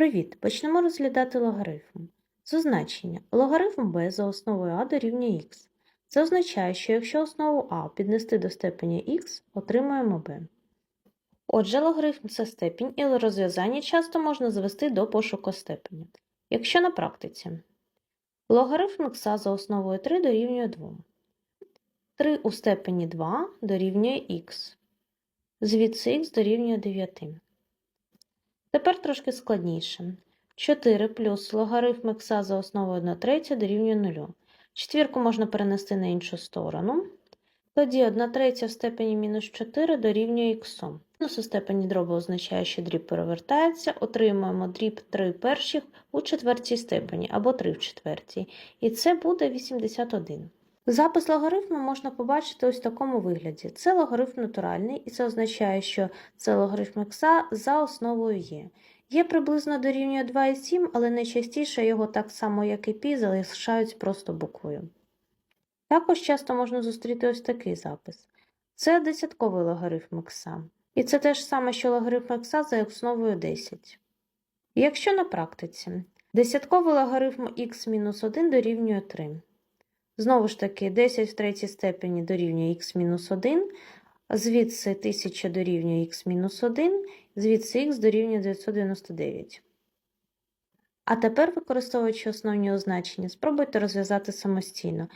Привіт! Почнемо розглядати логарифм. З логарифм b за основою а дорівнює х. Це означає, що якщо основу а піднести до степені х, отримаємо b. Отже, логарифм це степінь, і розв'язання часто можна звести до пошуку степеня. Якщо на практиці логарифм х за основою 3 дорівнює 2. 3 у степені 2 дорівнює х. Звідси х дорівнює 9. Тепер трошки складніше. 4 плюс логарифм х за основою 1 третя дорівнює 0. Четвірку можна перенести на іншу сторону. Тоді 1 третя в степені мінус 4 дорівнює х. Мінус у степені дроба означає, що дріб перевертається. Отримуємо дріб 3 перших у четвертій степені або 3 в четвертій. І це буде 81. Запис логарифму можна побачити ось в такому вигляді. Це логарифм натуральний, і це означає, що це логарифм х за основою є. Є приблизно дорівнює 2,7, але найчастіше його так само, як і пі, залишають просто буквою. Також часто можна зустріти ось такий запис. Це десятковий логарифм х. І це те ж саме, що логарифм х за основою 10. Якщо на практиці десятковий логарифм х-1 дорівнює 3. Знову ж таки, 10 в третій степені дорівнює х-1, звідси 1000 дорівнює х-1, звідси х дорівнює 999. А тепер, використовуючи основні означення, спробуйте розв'язати самостійно.